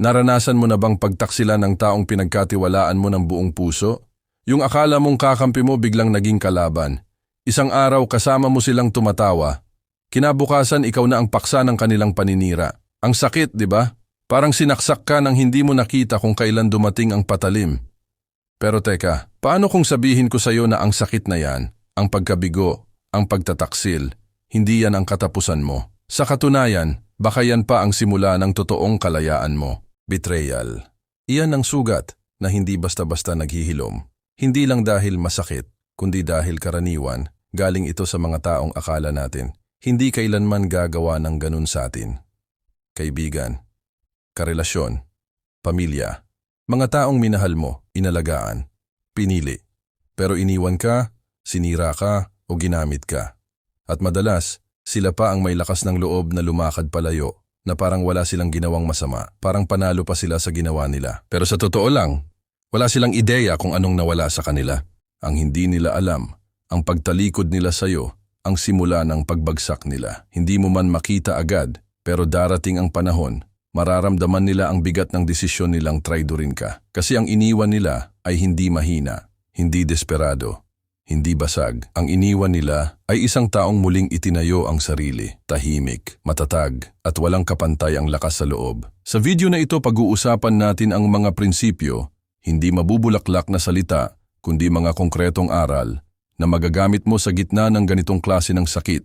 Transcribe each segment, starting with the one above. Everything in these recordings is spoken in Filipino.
Naranasan mo na bang pagtaksilan ng taong pinagkatiwalaan mo ng buong puso? Yung akala mong kakampi mo biglang naging kalaban. Isang araw kasama mo silang tumatawa. Kinabukasan ikaw na ang paksa ng kanilang paninira. Ang sakit, di ba? Parang sinaksak ka nang hindi mo nakita kung kailan dumating ang patalim. Pero teka, paano kung sabihin ko sa iyo na ang sakit na yan, ang pagkabigo, ang pagtataksil, hindi yan ang katapusan mo? Sa katunayan, baka yan pa ang simula ng totoong kalayaan mo. Betrayal. Iyan ang sugat na hindi basta-basta naghihilom. Hindi lang dahil masakit, kundi dahil karaniwan, galing ito sa mga taong akala natin. Hindi kailanman gagawa ng ganun sa atin. Kaibigan, karelasyon, pamilya, mga taong minahal mo, inalagaan, pinili. Pero iniwan ka, sinira ka, o ginamit ka. At madalas, sila pa ang may lakas ng loob na lumakad palayo na parang wala silang ginawang masama, parang panalo pa sila sa ginawa nila. Pero sa totoo lang, wala silang ideya kung anong nawala sa kanila. Ang hindi nila alam, ang pagtalikod nila sa'yo, ang simula ng pagbagsak nila. Hindi mo man makita agad, pero darating ang panahon, mararamdaman nila ang bigat ng desisyon nilang traidorin ka. Kasi ang iniwan nila ay hindi mahina, hindi desperado, hindi basag. Ang iniwan nila ay isang taong muling itinayo ang sarili, tahimik, matatag, at walang kapantay ang lakas sa loob. Sa video na ito pag-uusapan natin ang mga prinsipyo, hindi mabubulaklak na salita, kundi mga konkretong aral na magagamit mo sa gitna ng ganitong klase ng sakit.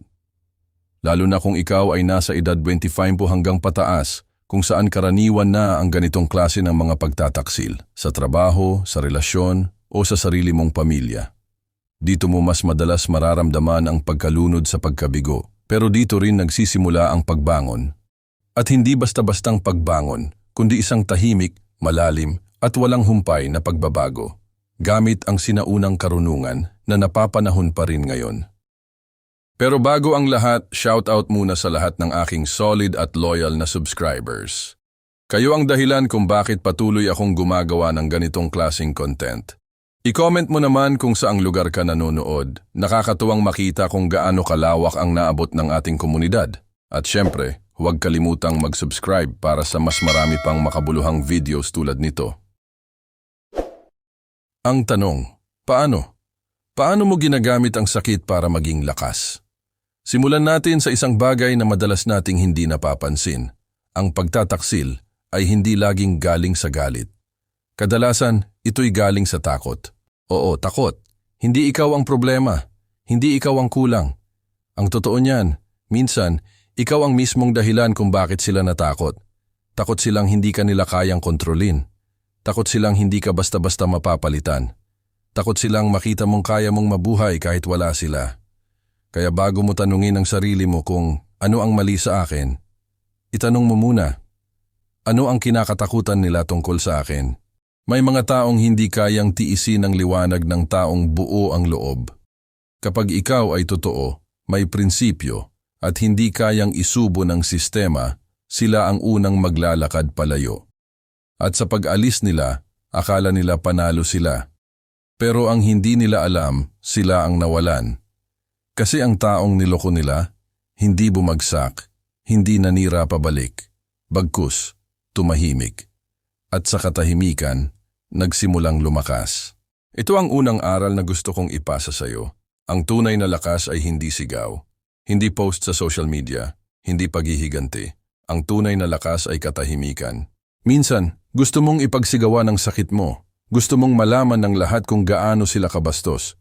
Lalo na kung ikaw ay nasa edad 25 hanggang pataas, kung saan karaniwan na ang ganitong klase ng mga pagtataksil, sa trabaho, sa relasyon, o sa sarili mong pamilya. Dito mo mas madalas mararamdaman ang pagkalunod sa pagkabigo, pero dito rin nagsisimula ang pagbangon. At hindi basta-bastang pagbangon, kundi isang tahimik, malalim, at walang humpay na pagbabago, gamit ang sinaunang karunungan na napapanahon pa rin ngayon. Pero bago ang lahat, shout out muna sa lahat ng aking solid at loyal na subscribers. Kayo ang dahilan kung bakit patuloy akong gumagawa ng ganitong klasing content. I-comment mo naman kung saang lugar ka nanonood. Nakakatuwang makita kung gaano kalawak ang naabot ng ating komunidad. At syempre, huwag kalimutang mag-subscribe para sa mas marami pang makabuluhang videos tulad nito. Ang tanong, paano? Paano mo ginagamit ang sakit para maging lakas? Simulan natin sa isang bagay na madalas nating hindi napapansin. Ang pagtataksil ay hindi laging galing sa galit. Kadalasan, ito'y galing sa takot. Oo, takot. Hindi ikaw ang problema. Hindi ikaw ang kulang. Ang totoo niyan, minsan, ikaw ang mismong dahilan kung bakit sila natakot. Takot silang hindi ka nila kayang kontrolin. Takot silang hindi ka basta-basta mapapalitan. Takot silang makita mong kaya mong mabuhay kahit wala sila. Kaya bago mo tanungin ang sarili mo kung ano ang mali sa akin, itanong mo muna, ano ang kinakatakutan nila tungkol sa akin? May mga taong hindi kayang tiisin ang liwanag ng taong buo ang loob. Kapag ikaw ay totoo, may prinsipyo, at hindi kayang isubo ng sistema, sila ang unang maglalakad palayo. At sa pag-alis nila, akala nila panalo sila. Pero ang hindi nila alam, sila ang nawalan. Kasi ang taong niloko nila, hindi bumagsak, hindi nanira pabalik, bagkus, tumahimik. At sa katahimikan, nagsimulang lumakas. Ito ang unang aral na gusto kong ipasa sa iyo. Ang tunay na lakas ay hindi sigaw, hindi post sa social media, hindi paghihiganti. Ang tunay na lakas ay katahimikan. Minsan, gusto mong ipagsigawa ng sakit mo. Gusto mong malaman ng lahat kung gaano sila kabastos.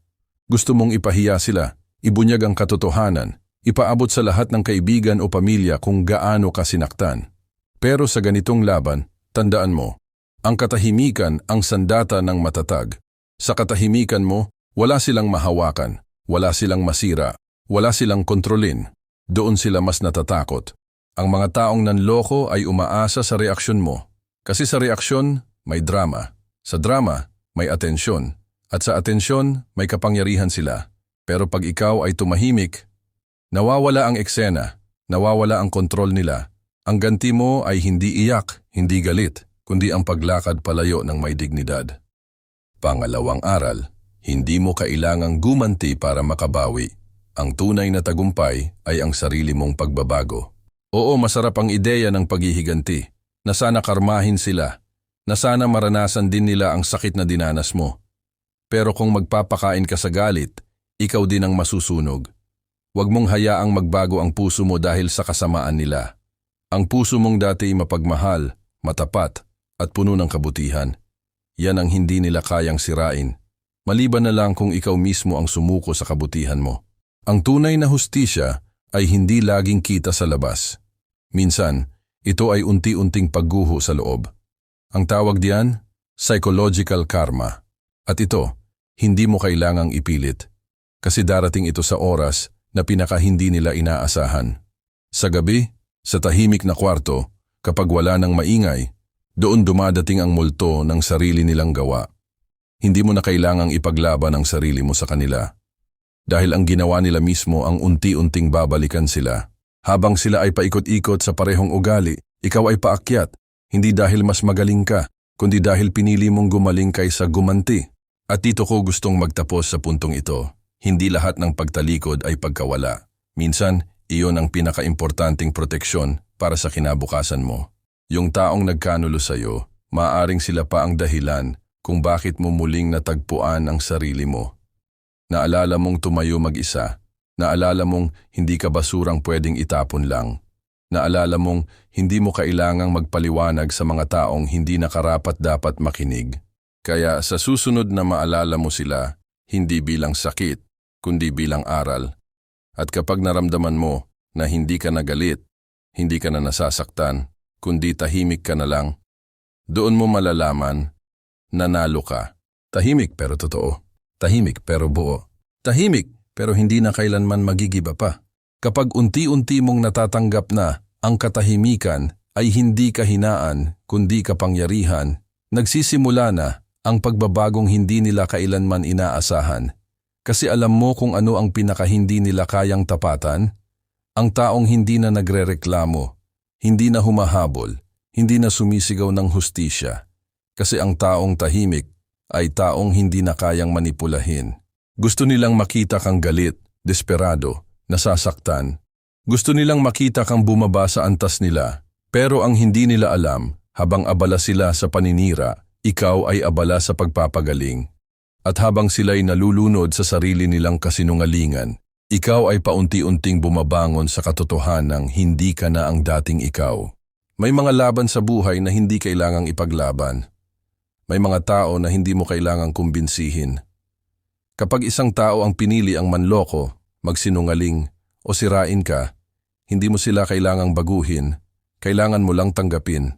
Gusto mong ipahiya sila, ibunyag ang katotohanan, ipaabot sa lahat ng kaibigan o pamilya kung gaano ka sinaktan. Pero sa ganitong laban, tandaan mo, ang katahimikan ang sandata ng matatag. Sa katahimikan mo, wala silang mahawakan, wala silang masira, wala silang kontrolin. Doon sila mas natatakot. Ang mga taong nanloko ay umaasa sa reaksyon mo. Kasi sa reaksyon, may drama. Sa drama, may atensyon. At sa atensyon, may kapangyarihan sila. Pero pag ikaw ay tumahimik, nawawala ang eksena, nawawala ang kontrol nila. Ang ganti mo ay hindi iyak, hindi galit, kundi ang paglakad palayo ng may dignidad. Pangalawang aral, hindi mo kailangang gumanti para makabawi. Ang tunay na tagumpay ay ang sarili mong pagbabago. Oo, masarap ang ideya ng paghihiganti. na sana karmahin sila, na sana maranasan din nila ang sakit na dinanas mo. Pero kung magpapakain ka sa galit, ikaw din ang masusunog. Huwag mong hayaang magbago ang puso mo dahil sa kasamaan nila. Ang puso mong dati mapagmahal, matapat, at puno ng kabutihan. Yan ang hindi nila kayang sirain. Maliban na lang kung ikaw mismo ang sumuko sa kabutihan mo. Ang tunay na hustisya ay hindi laging kita sa labas. Minsan, ito ay unti-unting pagguho sa loob. Ang tawag diyan, psychological karma. At ito, hindi mo kailangang ipilit. Kasi darating ito sa oras na pinaka hindi nila inaasahan. Sa gabi, sa tahimik na kwarto, kapag wala ng maingay, doon dumadating ang multo ng sarili nilang gawa. Hindi mo na kailangang ipaglaban ang sarili mo sa kanila. Dahil ang ginawa nila mismo ang unti-unting babalikan sila. Habang sila ay paikot-ikot sa parehong ugali, ikaw ay paakyat, hindi dahil mas magaling ka, kundi dahil pinili mong gumaling kaysa gumanti. At dito ko gustong magtapos sa puntong ito. Hindi lahat ng pagtalikod ay pagkawala. Minsan, iyon ang pinakaimportanting proteksyon para sa kinabukasan mo. Yung taong nagkanulo sa'yo, maaring sila pa ang dahilan kung bakit mo muling natagpuan ang sarili mo. Naalala mong tumayo mag-isa. Naalala mong hindi ka basurang pwedeng itapon lang. Naalala mong hindi mo kailangang magpaliwanag sa mga taong hindi nakarapat dapat makinig. Kaya sa susunod na maalala mo sila, hindi bilang sakit, kundi bilang aral. At kapag naramdaman mo na hindi ka nagalit, hindi ka na nasasaktan, kundi tahimik ka na lang, doon mo malalaman, nanalo ka. Tahimik pero totoo. Tahimik pero buo. Tahimik pero hindi na kailanman magigiba pa. Kapag unti-unti mong natatanggap na ang katahimikan ay hindi kahinaan kundi kapangyarihan, nagsisimula na ang pagbabagong hindi nila kailanman inaasahan. Kasi alam mo kung ano ang pinaka hindi nila kayang tapatan? Ang taong hindi na nagrereklamo, hindi na humahabol, hindi na sumisigaw ng hustisya. Kasi ang taong tahimik ay taong hindi na kayang manipulahin. Gusto nilang makita kang galit, desperado, nasasaktan. Gusto nilang makita kang bumaba sa antas nila. Pero ang hindi nila alam, habang abala sila sa paninira, ikaw ay abala sa pagpapagaling. At habang sila'y nalulunod sa sarili nilang kasinungalingan, ikaw ay paunti-unting bumabangon sa katotohanang hindi ka na ang dating ikaw. May mga laban sa buhay na hindi kailangang ipaglaban. May mga tao na hindi mo kailangang kumbinsihin. Kapag isang tao ang pinili ang manloko, magsinungaling, o sirain ka, hindi mo sila kailangang baguhin, kailangan mo lang tanggapin.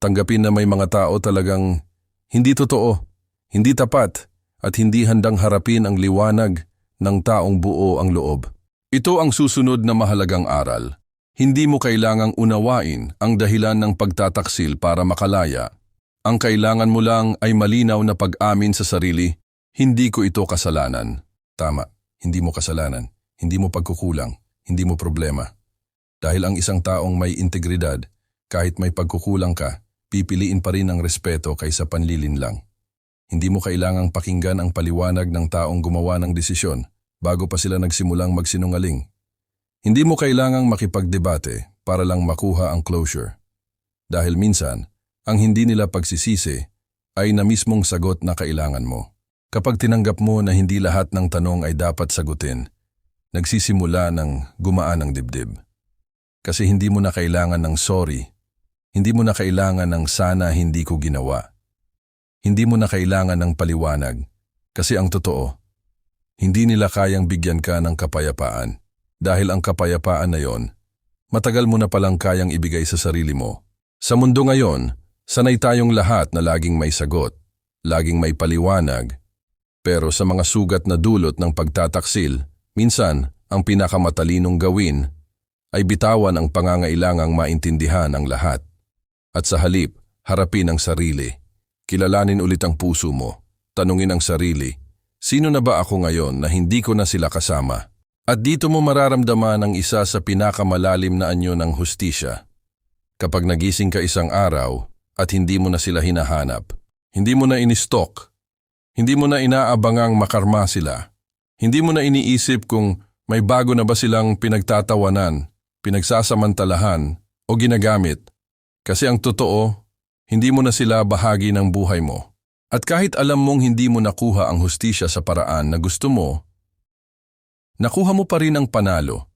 Tanggapin na may mga tao talagang hindi totoo, hindi tapat, at hindi handang harapin ang liwanag ng taong buo ang loob. Ito ang susunod na mahalagang aral. Hindi mo kailangang unawain ang dahilan ng pagtataksil para makalaya. Ang kailangan mo lang ay malinaw na pag-amin sa sarili hindi ko ito kasalanan. Tama, hindi mo kasalanan, hindi mo pagkukulang, hindi mo problema. Dahil ang isang taong may integridad, kahit may pagkukulang ka, pipiliin pa rin ang respeto kaysa panlilin lang. Hindi mo kailangang pakinggan ang paliwanag ng taong gumawa ng desisyon bago pa sila nagsimulang magsinungaling. Hindi mo kailangang makipagdebate para lang makuha ang closure. Dahil minsan, ang hindi nila pagsisisi ay na mismong sagot na kailangan mo. Kapag tinanggap mo na hindi lahat ng tanong ay dapat sagutin, nagsisimula ng gumaan ang dibdib. Kasi hindi mo na kailangan ng sorry, hindi mo na kailangan ng sana hindi ko ginawa. Hindi mo na kailangan ng paliwanag, kasi ang totoo, hindi nila kayang bigyan ka ng kapayapaan. Dahil ang kapayapaan na yon, matagal mo na palang kayang ibigay sa sarili mo. Sa mundo ngayon, sanay tayong lahat na laging may sagot, laging may paliwanag, pero sa mga sugat na dulot ng pagtataksil, minsan ang pinakamatalinong gawin ay bitawan ang pangangailangang maintindihan ang lahat. At sa halip, harapin ang sarili. Kilalanin ulit ang puso mo. Tanungin ang sarili, sino na ba ako ngayon na hindi ko na sila kasama? At dito mo mararamdaman ang isa sa pinakamalalim na anyo ng hustisya. Kapag nagising ka isang araw at hindi mo na sila hinahanap, hindi mo na inistok hindi mo na inaabangang makarma sila. Hindi mo na iniisip kung may bago na ba silang pinagtatawanan, pinagsasamantalahan o ginagamit. Kasi ang totoo, hindi mo na sila bahagi ng buhay mo. At kahit alam mong hindi mo nakuha ang hustisya sa paraan na gusto mo, nakuha mo pa rin ang panalo.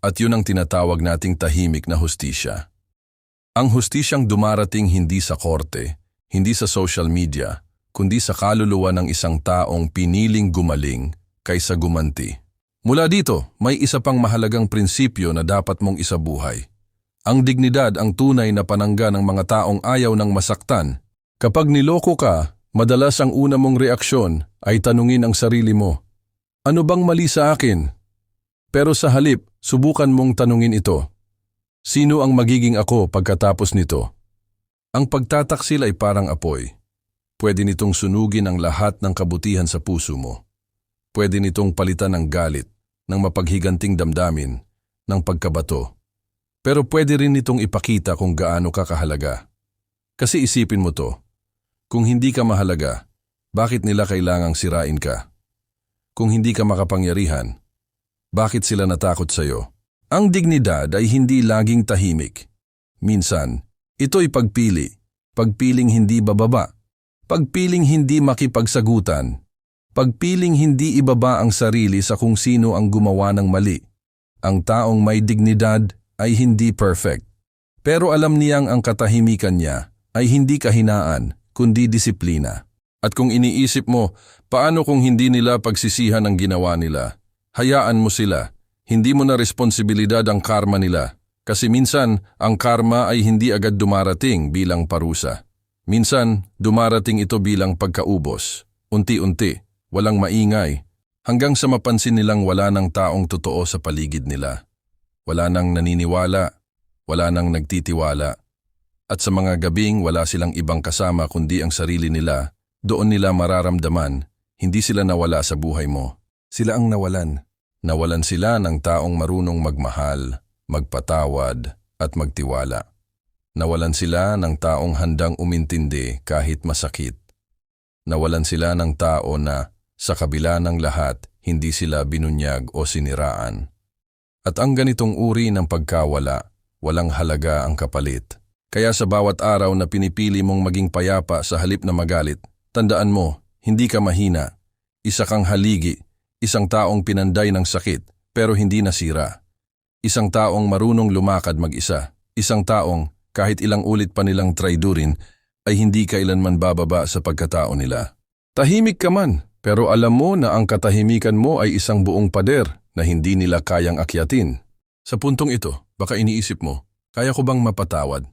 At yun ang tinatawag nating tahimik na hustisya. Ang hustisyang dumarating hindi sa korte, hindi sa social media, kundi sa kaluluwa ng isang taong piniling gumaling kaysa gumanti. Mula dito, may isa pang mahalagang prinsipyo na dapat mong isabuhay. Ang dignidad ang tunay na panangga ng mga taong ayaw ng masaktan. Kapag niloko ka, madalas ang una mong reaksyon ay tanungin ang sarili mo, Ano bang mali sa akin? Pero sa halip, subukan mong tanungin ito, Sino ang magiging ako pagkatapos nito? Ang pagtataksil ay parang apoy. Pwede nitong sunugin ang lahat ng kabutihan sa puso mo. Pwede nitong palitan ng galit, ng mapaghiganting damdamin, ng pagkabato. Pero pwede rin nitong ipakita kung gaano ka kahalaga. Kasi isipin mo to, kung hindi ka mahalaga, bakit nila kailangang sirain ka? Kung hindi ka makapangyarihan, bakit sila natakot sa'yo? Ang dignidad ay hindi laging tahimik. Minsan, ito'y pagpili, pagpiling hindi bababa, pagpiling hindi makipagsagutan, pagpiling hindi ibaba ang sarili sa kung sino ang gumawa ng mali. Ang taong may dignidad ay hindi perfect. Pero alam niyang ang katahimikan niya ay hindi kahinaan, kundi disiplina. At kung iniisip mo, paano kung hindi nila pagsisihan ang ginawa nila? Hayaan mo sila. Hindi mo na responsibilidad ang karma nila. Kasi minsan, ang karma ay hindi agad dumarating bilang parusa. Minsan, dumarating ito bilang pagkaubos. Unti-unti, walang maingay, hanggang sa mapansin nilang wala ng taong totoo sa paligid nila. Wala nang naniniwala, wala nang nagtitiwala. At sa mga gabing wala silang ibang kasama kundi ang sarili nila, doon nila mararamdaman, hindi sila nawala sa buhay mo. Sila ang nawalan. Nawalan sila ng taong marunong magmahal, magpatawad, at magtiwala. Nawalan sila ng taong handang umintindi kahit masakit. Nawalan sila ng tao na, sa kabila ng lahat, hindi sila binunyag o siniraan. At ang ganitong uri ng pagkawala, walang halaga ang kapalit. Kaya sa bawat araw na pinipili mong maging payapa sa halip na magalit, tandaan mo, hindi ka mahina. Isa kang haligi, isang taong pinanday ng sakit pero hindi nasira. Isang taong marunong lumakad mag-isa, isang taong kahit ilang ulit pa nilang traidurin ay hindi kailanman bababa sa pagkatao nila. Tahimik ka man, pero alam mo na ang katahimikan mo ay isang buong pader na hindi nila kayang akyatin. Sa puntong ito, baka iniisip mo, kaya ko bang mapatawad?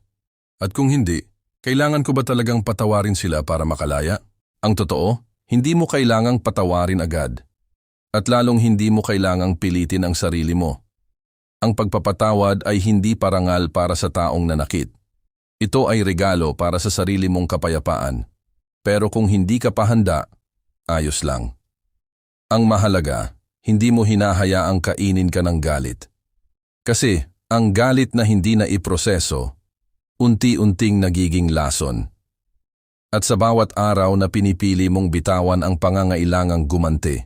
At kung hindi, kailangan ko ba talagang patawarin sila para makalaya? Ang totoo, hindi mo kailangang patawarin agad. At lalong hindi mo kailangang pilitin ang sarili mo. Ang pagpapatawad ay hindi parangal para sa taong nanakit. Ito ay regalo para sa sarili mong kapayapaan. Pero kung hindi ka pa handa, ayos lang. Ang mahalaga, hindi mo hinahayaang kainin ka ng galit. Kasi ang galit na hindi na iproseso, unti-unting nagiging lason. At sa bawat araw na pinipili mong bitawan ang pangangailangang gumanti,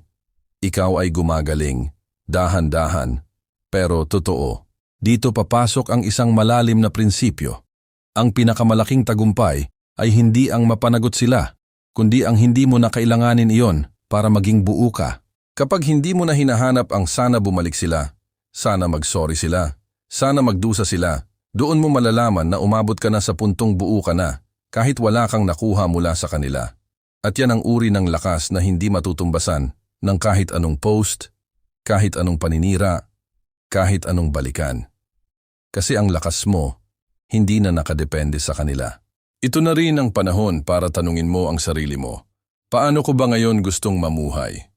ikaw ay gumagaling, dahan-dahan, pero totoo. Dito papasok ang isang malalim na prinsipyo. Ang pinakamalaking tagumpay ay hindi ang mapanagot sila, kundi ang hindi mo na kailanganin iyon para maging buo ka. Kapag hindi mo na hinahanap ang sana bumalik sila, sana magsorry sila, sana magdusa sila, doon mo malalaman na umabot ka na sa puntong buo ka na, kahit wala kang nakuha mula sa kanila. At yan ang uri ng lakas na hindi matutumbasan ng kahit anong post, kahit anong paninira, kahit anong balikan. Kasi ang lakas mo, hindi na nakadepende sa kanila. Ito na rin ang panahon para tanungin mo ang sarili mo. Paano ko ba ngayon gustong mamuhay?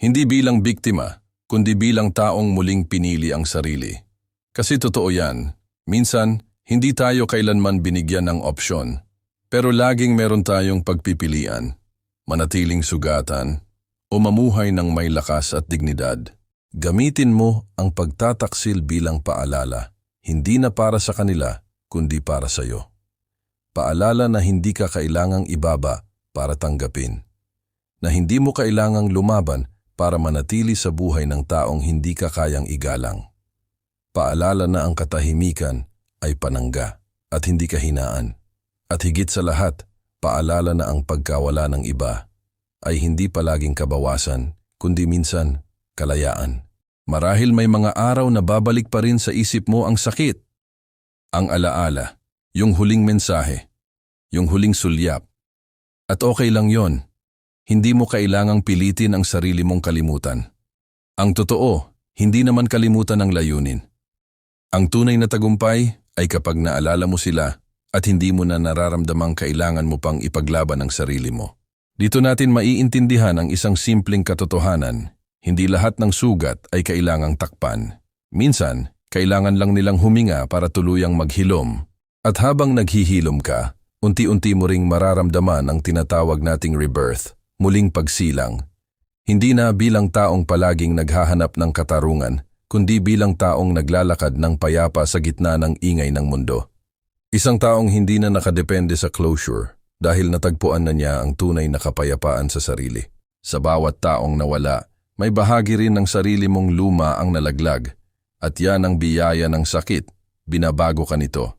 Hindi bilang biktima, kundi bilang taong muling pinili ang sarili. Kasi totoo yan, minsan hindi tayo kailanman binigyan ng opsyon, pero laging meron tayong pagpipilian, manatiling sugatan, o mamuhay ng may lakas at dignidad. Gamitin mo ang pagtataksil bilang paalala, hindi na para sa kanila, kundi para sa iyo. Paalala na hindi ka kailangang ibaba para tanggapin. Na hindi mo kailangang lumaban para manatili sa buhay ng taong hindi ka kayang igalang. Paalala na ang katahimikan ay panangga at hindi kahinaan. At higit sa lahat, paalala na ang pagkawala ng iba ay hindi palaging kabawasan, kundi minsan kalayaan. Marahil may mga araw na babalik pa rin sa isip mo ang sakit. Ang alaala, yung huling mensahe, yung huling sulyap. At okay lang yon. Hindi mo kailangang pilitin ang sarili mong kalimutan. Ang totoo, hindi naman kalimutan ang layunin. Ang tunay na tagumpay ay kapag naalala mo sila at hindi mo na nararamdamang kailangan mo pang ipaglaban ang sarili mo. Dito natin maiintindihan ang isang simpleng katotohanan. Hindi lahat ng sugat ay kailangang takpan. Minsan, kailangan lang nilang huminga para tuluyang maghilom. At habang naghihilom ka, unti-unti mo ring mararamdaman ang tinatawag nating rebirth, muling pagsilang. Hindi na bilang taong palaging naghahanap ng katarungan, kundi bilang taong naglalakad ng payapa sa gitna ng ingay ng mundo. Isang taong hindi na nakadepende sa closure dahil natagpuan na niya ang tunay na kapayapaan sa sarili. Sa bawat taong nawala, may bahagi rin ng sarili mong luma ang nalaglag at yan ang biyaya ng sakit, binabago ka nito.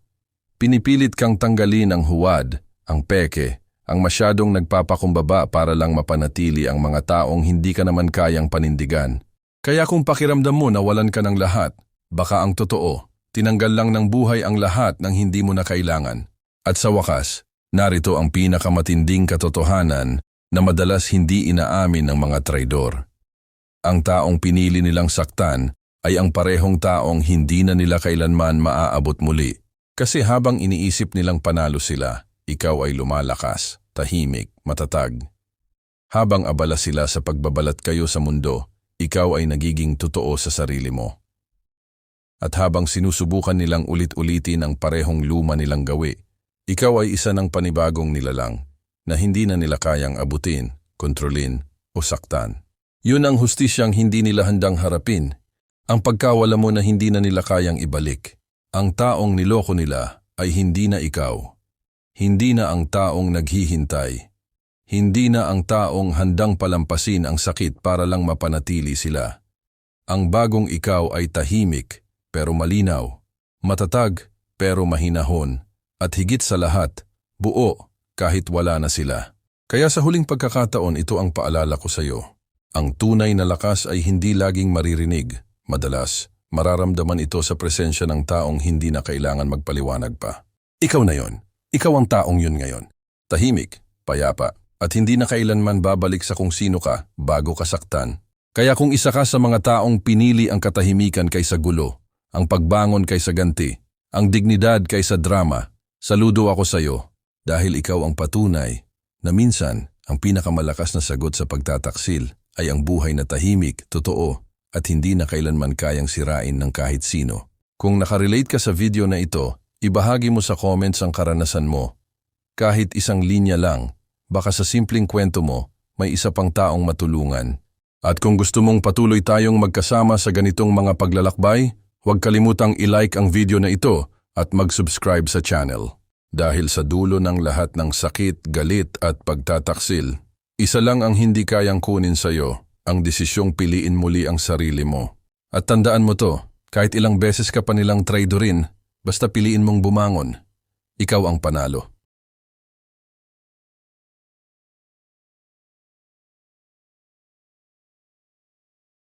Pinipilit kang tanggalin ang huwad, ang peke, ang masyadong nagpapakumbaba para lang mapanatili ang mga taong hindi ka naman kayang panindigan. Kaya kung pakiramdam mo na walan ka ng lahat, baka ang totoo, tinanggal lang ng buhay ang lahat ng hindi mo na kailangan. At sa wakas, narito ang pinakamatinding katotohanan na madalas hindi inaamin ng mga traidor. Ang taong pinili nilang saktan ay ang parehong taong hindi na nila kailanman maaabot muli. Kasi habang iniisip nilang panalo sila, ikaw ay lumalakas, tahimik, matatag. Habang abala sila sa pagbabalat kayo sa mundo, ikaw ay nagiging totoo sa sarili mo. At habang sinusubukan nilang ulit-ulitin ang parehong luma nilang gawi, ikaw ay isa ng panibagong nilalang na hindi na nila kayang abutin, kontrolin o saktan. Yun ang hustisyang hindi nila handang harapin, ang pagkawala mo na hindi na nila kayang ibalik. Ang taong niloko nila ay hindi na ikaw. Hindi na ang taong naghihintay. Hindi na ang taong handang palampasin ang sakit para lang mapanatili sila. Ang bagong ikaw ay tahimik pero malinaw, matatag pero mahinahon, at higit sa lahat, buo kahit wala na sila. Kaya sa huling pagkakataon ito ang paalala ko sa iyo. Ang tunay na lakas ay hindi laging maririnig. Madalas, mararamdaman ito sa presensya ng taong hindi na kailangan magpaliwanag pa. Ikaw na yon. Ikaw ang taong yun ngayon. Tahimik, payapa, at hindi na kailanman babalik sa kung sino ka bago kasaktan. Kaya kung isa ka sa mga taong pinili ang katahimikan kaysa gulo, ang pagbangon kaysa ganti, ang dignidad kaysa drama, saludo ako sa iyo dahil ikaw ang patunay na minsan ang pinakamalakas na sagot sa pagtataksil ay ang buhay na tahimik, totoo, at hindi na kailanman kayang sirain ng kahit sino. Kung nakarelate ka sa video na ito, ibahagi mo sa comments ang karanasan mo. Kahit isang linya lang, baka sa simpleng kwento mo, may isa pang taong matulungan. At kung gusto mong patuloy tayong magkasama sa ganitong mga paglalakbay, huwag kalimutang i-like ang video na ito at mag-subscribe sa channel. Dahil sa dulo ng lahat ng sakit, galit at pagtataksil, isa lang ang hindi kayang kunin sa'yo, ang desisyong piliin muli ang sarili mo. At tandaan mo to, kahit ilang beses ka pa nilang traidorin, basta piliin mong bumangon, ikaw ang panalo.